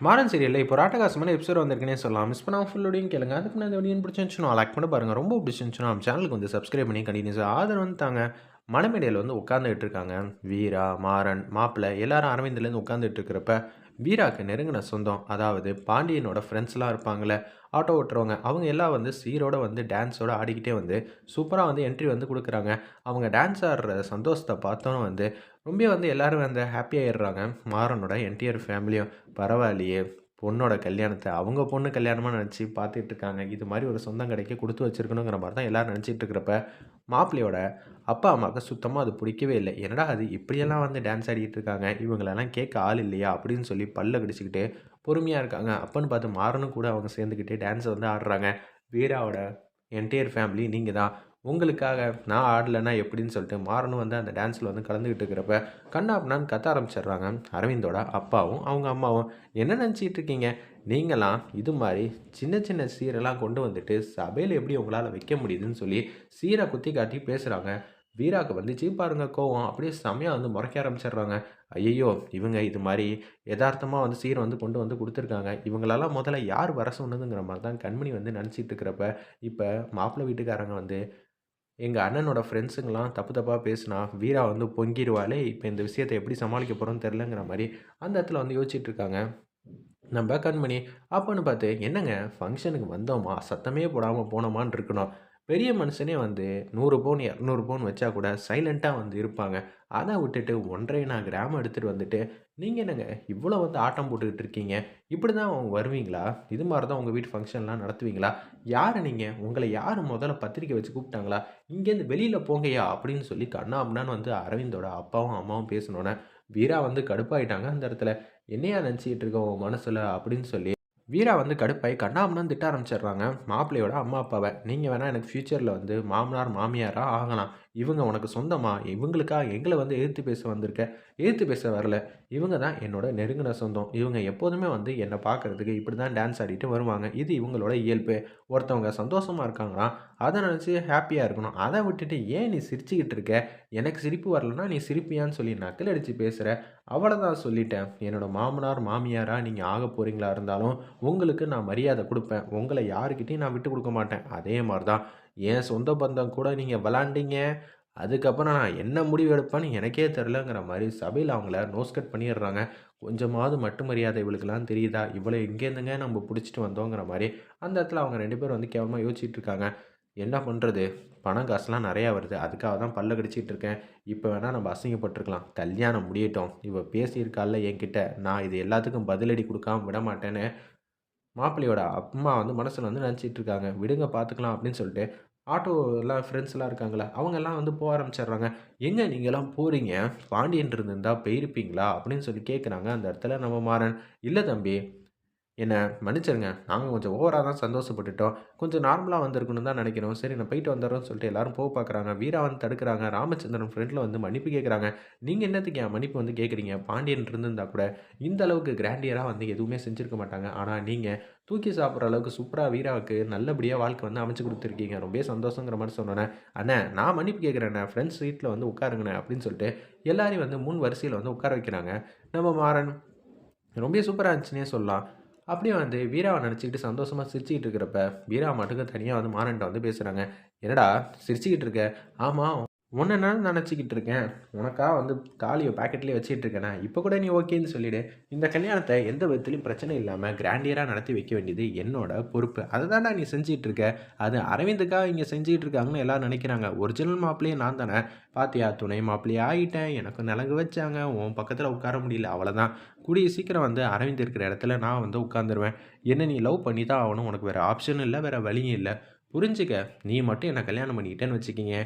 மாறன் சீரியலில் இப்போ ராட்டகாசமான எபிசோட் வந்திருக்குனே சொல்லலாம். மிஸ் பண்ணாமல் ஃபுல்லோடையும் கேளுங்க. அதுக்கு நான் இந்த வீடியோ பிடிச்சிருந்துச்சுன்னா லைக் பண்ண பாருங்கள் ரொம்ப பிடிச்சிருந்துச்சுன்னா நம்ம சேனலுக்கு வந்து சப்ஸ்கிரைப் பண்ணி கண்டினியூஸாக ஆதரவு வந்து தாங்க. மணமேடையில் வந்து உட்காந்துட்டு இருக்காங்க. வீரா மாறன் மாப்பிள்ளை எல்லாரும் அரவிந்த்லேருந்து உட்காந்துட்டு இருக்கிறப்ப வீராக்கு நெருங்கின சொந்தம். அதாவது பாண்டியனோட ஃப்ரெண்ட்ஸ்லாம் இருப்பாங்களே ஆட்டோ ஓட்டுறவங்க அவங்க எல்லாம் வந்து சீரோட வந்து டான்ஸோட ஆடிக்கிட்டே வந்து சூப்பராக வந்து என்ட்ரி வந்து கொடுக்குறாங்க. அவங்க டான்ஸ் ஆடுற சந்தோஷத்தை பார்த்தோன்னு வந்து ரொம்ப வந்து எல்லோரும் வந்து ஹாப்பியாகிடுறாங்க மாறனோட என்டிஆர் ஃபேமிலியும் பரவாயில்லையே. பொண்ணோட கல்யாணத்தை அவங்க பொண்ணு கல்யாணமாக நினச்சி பார்த்துட்டு இருக்காங்க. இது மாதிரி ஒரு சொந்தம் கிடைக்க கொடுத்து வச்சுருக்கணுங்கிற மாதிரி தான் எல்லோரும் நினச்சிட்டு இருக்கிறப்ப மாப்பிள்ளையோட அப்பா அம்மாவுக்கு சுத்தமாக அது பிடிக்கவே இல்லை. என்னடா அது இப்படியெல்லாம் வந்து டான்ஸ் ஆடிட்டு இருக்காங்க? இவங்களெல்லாம் கேட்க ஆள் இல்லையா? அப்படின்னு சொல்லி பல்ல கடிச்சிக்கிட்டு பொறுமையாக இருக்காங்க. அப்பன்னு பார்த்து மாறனும் கூட அவங்க சேர்ந்துக்கிட்டு டான்ஸை வந்து ஆடுறாங்க. வீராவோட என்டையர் ஃபேமிலி நீங்கள் தான் உங்களுக்காக நான் ஆடலைன்னா எப்படின்னு சொல்லிட்டு மாறனும் வந்து அந்த டான்ஸில் வந்து கலந்துக்கிட்டு இருக்கிறப்ப கண்ணாப்னான்னு கத்த ஆரம்பிச்சிடுறாங்க. அரவிந்தோட அப்பாவும் அவங்க அம்மாவும். என்ன நினச்சிட்டு இருக்கீங்க? நீங்களாம் இது மாதிரி சின்ன சின்ன சீரெல்லாம் கொண்டு வந்துட்டு சபையில் எப்படி உங்களால் வைக்க முடியுதுன்னு சொல்லி சீரை குத்தி காட்டி பேசுகிறாங்க வீராக்கு வந்துச்சு பாருங்க கோவம். அப்படியே செமையாக வந்து முறைக்க ஆரம்பிச்சிடுறாங்க. ஐயோ இவங்க இது மாதிரி யதார்த்தமாக வந்து சீரை வந்து கொண்டு வந்து கொடுத்துருக்காங்க. இவங்களெல்லாம் முதல்ல யார் வர சொன்னதுங்கிற மாதிரி தான் கண்மணி வந்து நினச்சிட்டு இருக்கிறப்ப இப்போ மாப்பிள்ளை வீட்டுக்காரங்க வந்து எங்கள் அண்ணனோட ஃப்ரெண்ட்ஸுங்களாம் தப்பு தப்பாக பேசினா வீரா வந்து பொங்கிடுவாளே இப்போ இந்த விஷயத்தை எப்படி சமாளிக்க போகிறோன்னு தெரிலங்கிற மாதிரி அந்த இடத்துல வந்து யோசிச்சுட்டு இருக்காங்க. நம்ம கண்மணி அப்போன்னு பார்த்து என்னங்க ஃபங்க்ஷனுக்கு வந்தோமா? சத்தமே போடாமல் போனோமான்னு இருக்கணும். பெரிய மனுஷனே வந்து நூறு பவுன் இரநூறு பவுன் வச்சா கூட சைலண்ட்டாக வந்து இருப்பாங்க. அதை விட்டுட்டு ஒன்றரை நான் கிராமம் எடுத்துகிட்டு வந்துட்டு நீங்கள் என்னங்க இவ்வளோ வந்து ஆட்டம் போட்டுக்கிட்டு இருக்கீங்க? இப்படி தான் அவங்க வருவீங்களா? இது மாதிரி தான் உங்கள் வீட்டு ஃபங்க்ஷன்லாம் நடத்துவீங்களா? யார் நீங்கள் உங்களை யார் முதல்ல பத்திரிக்கை வச்சு கூப்பிட்டாங்களா? இங்கேருந்து வெளியில் போங்கயா அப்படின்னு சொல்லி கண்ணாம்னான்னு வந்து அரவிந்தோட அப்பாவும் அம்மாவும் பேசினோன்னே வீரா வந்து கடுப்பாயிட்டாங்க அந்த இடத்துல. என்னையா நினச்சிக்கிட்டு இருக்க உன் மனசில்? அப்படின்னு சொல்லி வீரா வந்து கடுப்பாய் கண்ணாமண்ணான்னு திட்ட ஆரம்பிச்சிடுறாங்க. மாப்பிள்ளையோட அம்மா அப்பாவை. நீங்கள் வேணால் எனக்கு ஃப்யூச்சரில் வந்து மாமனார் மாமியாராக ஆகலாம். இவங்க உனக்கு சொந்தமா? இவங்களுக்காக எங்களை வந்து எதிர்த்து பேச வந்திருக்க? எதிர்த்து பேச வரல. இவங்க தான் என்னோட நெருங்கின சொந்தம். இவங்க எப்போதுமே வந்து என்னை பார்க்குறதுக்கு இப்படி தான் டான்ஸ் ஆடிட்டு வருவாங்க. இது இவங்களோட இயல்பு. ஒருத்தவங்க சந்தோஷமாக இருக்காங்கன்னா அதை நினச்சி ஹாப்பியாக இருக்கணும். அதை விட்டுட்டு ஏன் நீ சிரிச்சுக்கிட்டு இருக்க? எனக்கு சிரிப்பு வரலன்னா நீ சிரிப்பியான்னு சொல்லி நக்கல் அடித்து பேசுகிற அவ்வளோதான் சொல்லிட்டேன். என்னோட மாமனார் மாமியாராக நீங்கள் ஆக போகிறீங்களா இருந்தாலும் உங்களுக்கு நான் மரியாதை கொடுப்பேன். உங்களை யாருக்கிட்டையும் நான் விட்டு கொடுக்க மாட்டேன். அதே மாதிரி தான் என் சொந்த பந்தம் கூட நீங்கள் விளாண்டிங்க. அதுக்கப்புறம் நான் என்ன முடிவு எடுப்பேன்னு எனக்கே தெரிலங்கிற மாதிரி சபையில் அவங்கள நோஸ் கட் பண்ணிடுறாங்க. கொஞ்சமாவது மட்டு மரியாதை இவளுக்கெல்லாம் தெரியுதா? இவ்வளோ எங்கேருந்துங்க நம்ம பிடிச்சிட்டு வந்தோங்கிற மாதிரி அந்த இடத்துல அவங்க ரெண்டு பேரும் வந்து கேவலமாக யோசிச்சுட்டு இருக்காங்க. என்ன பண்ணுறது பணம் காசுலாம் நிறையா வருது. அதுக்காக தான் பல்ல கடிச்சிட்டு இருக்கேன். இப்போ வேணால் நம்ம அசிங்கப்பட்டிருக்கலாம். கல்யாணம் முடியட்டும். இவள் பேசியிருக்கால என்கிட்ட. நான் இது எல்லாத்துக்கும் பதிலடி கொடுக்காம விட மாட்டேன்னு மாப்பிள்ளையோட அம்மா வந்து மனசில் வந்து நினச்சிட்டு இருக்காங்க. விடுங்க பார்த்துக்கலாம் அப்படின்னு சொல்லிட்டு ஆட்டோ எல்லாம் ஃப்ரெண்ட்ஸ்லாம் இருக்காங்களே அவங்கெல்லாம் வந்து போக ஆரம்பிச்சிடுறாங்க. எங்கே நீங்கள்லாம் போகிறீங்க பாண்டியன் இருந்திருந்தால் போயிருப்பீங்களா? அப்படின்னு சொல்லி கேட்குறாங்க அந்த இடத்துல நம்ம மாறன் இல்லை தம்பி என்னை? மன்னிச்சிருங்க. நாங்கள் கொஞ்சம் ஓவராக தான் சந்தோஷப்பட்டுட்டோம். கொஞ்சம் நார்மலாக வந்திருக்கணும் தான் நினைக்கிறோம். சரி நான் போயிட்டு வந்துடுறோம்னு சொல்லிட்டு எல்லாரும் போக பார்க்குறாங்க. வீரா வந்து தடுக்கிறாங்க. ராமச்சந்திரன் ஃப்ரெண்டில் வந்து மன்னிப்பு கேட்குறாங்க நீங்கள் என்னத்துக்கு என் மன்னிப்பு வந்து கேட்குறீங்க பாண்டியன் இருந்திருந்தா கூட இந்த அளவுக்கு கிராண்டியராக வந்து எதுவுமே செஞ்சுருக்க மாட்டாங்க. ஆனால் நீங்கள் தூக்கி சாப்பிட்ற அளவுக்கு சூப்பராக வீராவுக்கு நல்லபடியாக வாழ்க்கை வந்து அமைச்சு கொடுத்துருக்கீங்க. ரொம்ப சந்தோஷங்கிற மாதிரி சொன்னேன் அண்ணே நான் மன்னிப்பு கேட்குறேண்ணே ஃப்ரெண்ட்ஸ் சீட்டில் வந்து உட்காருங்கண்ணே. அப்படின்னு சொல்லிட்டு எல்லாரையும் வந்து முன் வரிசையில் வந்து உட்கார வைக்கிறாங்க. நம்ம மாறன் ரொம்ப சூப்பராக இருந்துச்சுன்னே சொல்லலாம். அப்படியே வந்து வீராவை நினச்சிக்கிட்டு சந்தோஷமாக சிரிச்சுக்கிட்டு இருக்கிறப்ப வீரா மட்டுக்கு தனியாக வந்து மாறன்ட்ட வந்து பேசுகிறாங்க என்னடா சிரிச்சுக்கிட்டு இருக்க? ஆமாம் உன்னை நான் நினச்சிக்கிட்டு இருக்கேன் உனக்காக வந்து தாலியை பேக்கெட்லேயே வச்சுக்கிட்டு இருக்கேனா இப்போ கூட நீ ஓகேன்னு சொல்லிவிடு இந்த கல்யாணத்தை எந்த விதத்துலையும் பிரச்சனை இல்லாமல் கிராண்டியராக நடத்தி வைக்க வேண்டியது என்னோட பொறுப்பு. அதை தான்டா நீ செஞ்சிகிட்டு இருக்க அது அரவிந்துக்காக இங்கே செஞ்சுக்கிட்டு இருக்காங்கன்னு எல்லோரும் நினைக்கிறாங்க. ஒரிஜினல் மாப்பிள்ளையே நான் தானே. பாத்தியா துணை மாப்பிள்ளையே ஆகிட்டேன் எனக்கு நிலங்கு வச்சாங்க. உன் பக்கத்தில் உட்கார முடியல. அவ்வளோதான் கூடிய சீக்கிரம் வந்து அரவிந்த் இருக்கிற இடத்துல நான் வந்து உட்காந்துருவேன் என்ன நீ லவ் பண்ணி தான் ஆகணும். உனக்கு வேறு ஆப்ஷனும் இல்லை வேறு வழியும் இல்லை. புரிஞ்சுக்க. நீ மட்டும் என்னை கல்யாணம் பண்ணிக்கிட்டேன்னு வச்சுக்கிங்க.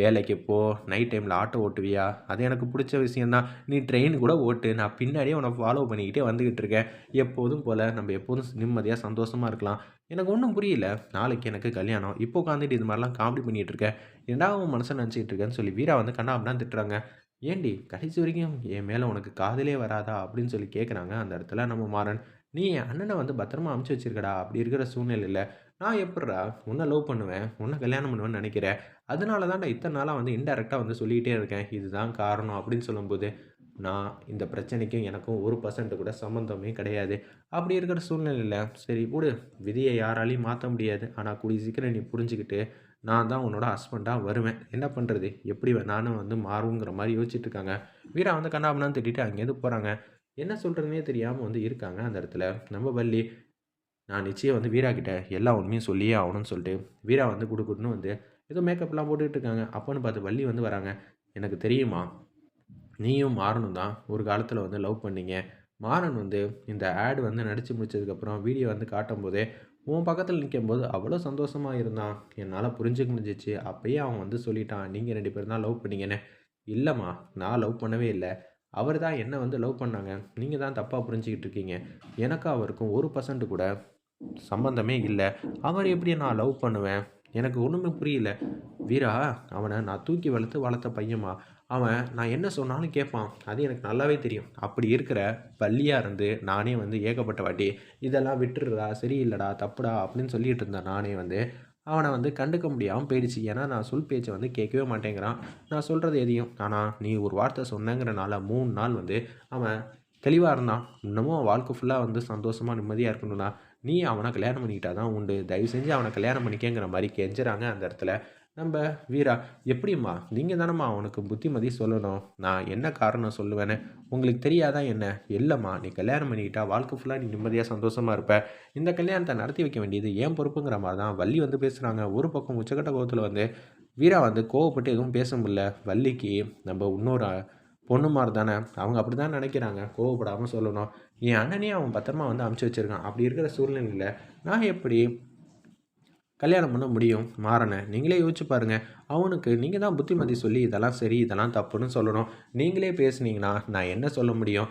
வேலைக்கு போ நைட் டைமில் ஆட்டோ ஓட்டுவியா? அது எனக்கு பிடிச்ச விஷயந்தான் நீ ட்ரெயின் கூட ஓட்டு. நான் பின்னாடியே உன்னை ஃபாலோ பண்ணிக்கிட்டே வந்துக்கிட்டு இருக்கேன். எப்போதும் போல் நம்ம எப்போதும் நிம்மதியாக சந்தோஷமாக இருக்கலாம். எனக்கு ஒன்றும் புரியல. நாளைக்கு எனக்கு கல்யாணம். இப்போ உட்காந்துட்டு இது மாதிரிலாம் காமெடி பண்ணிகிட்டு இருக்கேன் ரெண்டாவது மனசை நினச்சிக்கிட்டு இருக்கேன்னு சொல்லி வீரா வந்து கண்ணா அப்படின்னா திட்டுறாங்க. ஏண்டி கடைசி வரைக்கும் என் மேலே உனக்கு காதலே வராதா அப்படின்னு சொல்லி கேட்குறாங்க அந்த இடத்துல நம்ம மாறன். நீ என் அண்ணனை வந்து பத்திரமா அமுச்சு வச்சிருக்கடா. அப்படி இருக்கிற சூழ்நிலையில் நான் எப்பட்றா உன்னை லவ் பண்ணுவேன்? உன்னை கல்யாணம் பண்ணுவேன்னு நினைக்கிறேன்? அதனால தான் நான் இத்தனை நாளாக வந்து இன்டெரக்டாக வந்து சொல்லிக்கிட்டே இருக்கேன். இதுதான் காரணம் அப்படின்னு சொல்லும்போது நான் இந்த பிரச்சனைக்கும் எனக்கும் ஒரு பர்சன்ட் கூட சம்மந்தமே கிடையாது. அப்படி இருக்கிற சூழ்நிலையில் சரி போடு விதியை யாராலையும் மாற்ற முடியாது. ஆனால் கூடிய சீக்கிரம் நீ புரிஞ்சுக்கிட்டு நான் தான் உன்னோட ஹஸ்பண்டாக வருவேன். என்ன பண்ணுறது எப்படி நானும் வந்து மாறுங்கிற மாதிரி யோசிச்சுட்டு இருக்காங்க. வீரா வந்து கண்ணாபண்ணான்னு திட்டிட்டு அங்கேருந்து போகிறாங்க என்ன சொல்கிறதுனே தெரியாமல் வந்து இருக்காங்க அந்த இடத்துல. நம்ம வள்ளி நான் நிச்சயம் வந்து வீரா கிட்ட எல்லா உண்மையும் சொல்லியே ஆகணும்னு சொல்லிட்டு வீரா வந்து கொடுக்கணும்னு வந்து ஏதோ மேக்கப்லாம் போட்டுக்கிட்டு இருக்காங்க. அப்போன்னு பார்த்து வள்ளி வந்து வராங்க. எனக்கு தெரியுமா? நீயும் மாறணும் தான். ஒரு காலத்தில் வந்து லவ் பண்ணீங்க. மாறன் வந்து இந்த ஆட் வந்து நடித்து முடிச்சதுக்கப்புறம் வீடியோ வந்து காட்டும் போதே உன் பக்கத்தில் நிற்கும் போது அவ்வளோ சந்தோஷமாக இருந்தான். என்னால் புரிஞ்சுக்க முடிஞ்சிச்சு. அப்பயே அவன் வந்து சொல்லிட்டான். நீங்கள் ரெண்டு பேரும் தான் லவ் பண்ணீங்கன்னு. இல்லைம்மா நான் லவ் பண்ணவே இல்லை. அவர் தான் என்னை வந்து லவ் பண்ணாங்க. நீங்கள் தான் தப்பாக புரிஞ்சிக்கிட்டு இருக்கீங்க. எனக்கும் அவருக்கும் ஒரு பர்சன்ட் கூட சம்மந்தமே இல்லை. அவர் எப்படி நான் லவ் பண்ணுவேன்? எனக்கு ஒன்றுமே புரியல. வீரா அவனை நான் தூக்கி வளர்த்து வளர்த்த பையமா அவன் நான் என்ன சொன்னாலும் கேட்பான். அது எனக்கு நல்லாவே தெரியும். அப்படி இருக்கிற பள்ளியாக இருந்து நானே வந்து ஏகப்பட்ட வாட்டி இதெல்லாம் விட்டுடுறா சரியில்லடா தப்புடா அப்படின்னு சொல்லிட்டு இருந்தேன் நானே வந்து அவனை வந்து கண்டுக்க முடியாமல் போயிடுச்சு. ஏன்னா நான் சொல் பேச்சை வந்து கேட்கவே மாட்டேங்கிறான். நான் சொல்கிறது எதையும் ஆனால் நீ ஒரு வார்த்தை சொன்னங்கிறனால மூணு நாள் வந்து அவன் தெளிவாக இருந்தான். இன்னமும் அவன் வாழ்க்கை ஃபுல்லாக வந்து சந்தோஷமாக நிம்மதியாக இருக்கணும்னா நீ அவனை கல்யாணம் பண்ணிக்கிட்டா தான் உண்டு. தயவு செஞ்சு அவனை கல்யாணம் பண்ணிக்கேங்கிற மாதிரி கெஞ்சுறாங்க அந்த இடத்துல. நம்ம வீரா எப்படிம்மா? நீங்கள் தானம்மா அவனுக்கு புத்திமதி சொல்லணும். நான் என்ன காரணம் சொல்லுவேன்னு? உங்களுக்கு தெரியாதா என்ன? இல்லைம்மா நீ கல்யாணம் பண்ணிக்கிட்டா வாழ்க்கை ஃபுல்லாக நீ நிம்மதியாக சந்தோஷமாக இருப்ப. இந்த கல்யாணத்தை நடத்தி வைக்க வேண்டியது ஏன் பொறுப்புங்கிற மாதிரி தான் வள்ளி வந்து பேசுகிறாங்க ஒரு பக்கம் உச்சக்கட்ட கோபத்தில் வந்து வீரா வந்து கோவப்பட்டு எதுவும் பேச முடியல. வள்ளிக்கு நம்ம இன்னொரு பொண்ணு மாதிரி தானே அவங்க அப்படி தான் நினைக்கிறாங்க. கோவப்படாமல் சொல்லணும். என் அண்ணனையும் அவன் பத்திரமா வந்து அமுச்சு வச்சிருக்கான். அப்படி இருக்கிற சூழ்நிலையில் நான் எப்படி கல்யாணம் பண்ண முடியும். மாறனை நீங்களே யோசிச்சு பாருங்கள் அவனுக்கு நீங்கள் தான் புத்திமதி சொல்லி இதெல்லாம் சரி இதெல்லாம் தப்புன்னு சொல்லணும். நீங்களே பேசுனீங்கன்னா நான் என்ன சொல்ல முடியும்?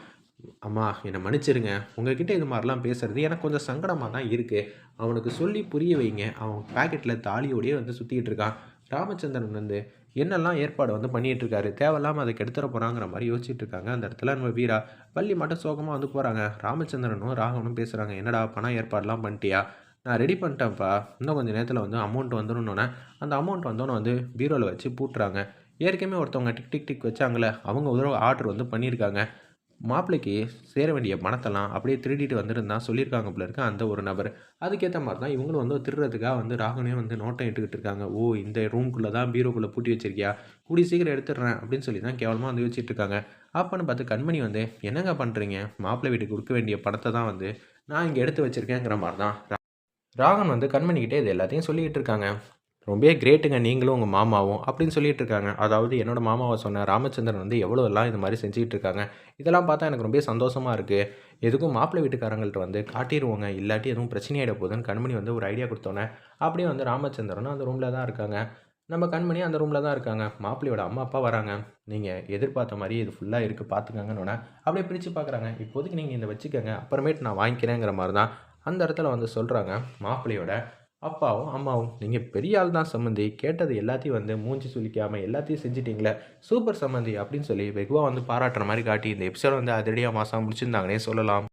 அம்மா என்னை மன்னிச்சிருங்க. உங்ககிட்ட இது மாதிரிலாம் பேசுறது எனக்கு கொஞ்சம் சங்கடமாக தான் இருக்குது அவனுக்கு சொல்லி புரிய வைங்க. அவன் பாக்கெட்டில் தாலியோடையே வந்து சுற்றிக்கிட்டு இருக்கான். ராமச்சந்திரன் வந்து என்னெல்லாம் ஏற்பாடு வந்து பண்ணிட்டு இருக்காரு? தேவையில்லாமல் அதை கெடுத்துட போகிறாங்கிற மாதிரி யோசிச்சுட்டு இருக்காங்க. அந்த இடத்துல நம்ம வீரா வள்ளி மட்டும் சோகமாக வந்து போகிறாங்க ராமச்சந்திரனும் ராகவனும் பேசுகிறாங்க என்னடா பணம் ஏற்பாடுலாம் பண்ணிட்டியா? நான் ரெடி பண்ணிட்டேன்ப்பா. இன்னும் கொஞ்சம் நேரத்தில் வந்து அமௌண்ட் வந்துடணுன்னே அந்த அமௌண்ட் வந்தோன்னே வந்து பீரோவில் வச்சு பூட்டுறாங்க. ஏற்கனவே ஒருத்தவங்க டிக் டிக் டிக் வச்சாங்களே அவங்க ஒரு ஆர்டர் வந்து பண்ணியிருக்காங்க. மாப்பிள்ளைக்கு சேர வேண்டிய பணத்தெல்லாம் அப்படியே திருடிட்டு வந்துருந்தான் சொல்லியிருக்காங்க போல இருக்க அந்த ஒரு நபர். அதுக்கேற்ற மாதிரி தான் இவங்களும் வந்து திருடுறதுக்காக வந்து ராகனே வந்து நோட்டம் இட்டுக்கிட்டு இருக்காங்க. ஓ இந்த ரூம்குள்ளே தான் பீரோக்குள்ளே பூட்டி வச்சிருக்கியா? கூடி சீக்கிரம் எடுத்துடுறேன். அப்படின்னு சொல்லி தான் கேவலமாக வந்து யோசிச்சுட்டு இருக்காங்க. அப்பன்னு பார்த்து கண்மணி வந்து என்னங்க பண்ணுறீங்க மாப்பிள்ளை வீட்டுக்கு கொடுக்க வேண்டிய பணத்தை தான் வந்து நான் இங்கே எடுத்து வச்சுருக்கேங்கிற மாதிரி தான். ராகன் வந்து கண்மணிக்கிட்டே இது எல்லாத்தையும் சொல்லிக்கிட்டு இருக்காங்க. ரொம்பவே கிரேட்டுங்க நீங்களும் உங்கள் மாமாவும் அப்படின்னு சொல்லிட்டு இருக்காங்க. அதாவது என்னோட மாமாவை சொன்ன ராமச்சந்திரன் வந்து எவ்வளோ எல்லாம் இது மாதிரி செஞ்சுக்கிட்டு இருக்காங்க. இதெல்லாம் பார்த்தா எனக்கு ரொம்ப சந்தோஷமாக இருக்குது எதுக்கும் மாப்பிள்ளை வீட்டுக்காரங்கள்ட்ட வந்து காட்டிடுவோங்க இல்லாட்டி எதுவும் பிரச்சனையாயிட போகுதுன்னு கண்மணி வந்து ஒரு ஐடியா கொடுத்தோன்னே அப்படியே வந்து ராமச்சந்திரனும் அந்த ரூமில் தான் இருக்காங்க. நம்ம கண்மணி அந்த ரூமில் தான் இருக்காங்க. மாப்பிள்ளையோட அம்மா அப்பா வராங்க. நீங்கள் எதிர்பார்த்த மாதிரி இது ஃபுல்லாக இருக்குது பார்த்துக்கங்கன்னு அப்படியே பிரித்து பார்க்குறாங்க. இப்போதைக்கு நீங்கள் இதை வச்சுக்கோங்க. அப்புறமேட்டு நான் வாங்கிக்கிறேங்கிற மாதிரி தான் அந்த இடத்துல வந்து சொல்கிறாங்க மாப்பிள்ளையோட அப்பாவும் அம்மாவும் நீங்கள் பெரிய ஆள் தான் சம்மந்தி. கேட்டது எல்லாத்தையும் வந்து மூஞ்சி சுளிக்காமல் எல்லாத்தையும் செஞ்சிட்டிங்களே. சூப்பர் சம்மந்தி அப்படின்னு சொல்லி வெகுவாக வந்து பாராட்டுற மாதிரி காட்டி இந்த எபிசோட வந்து அதிரடியாக மாதம் முடிச்சிருந்தாங்கன்னே சொல்லலாம்.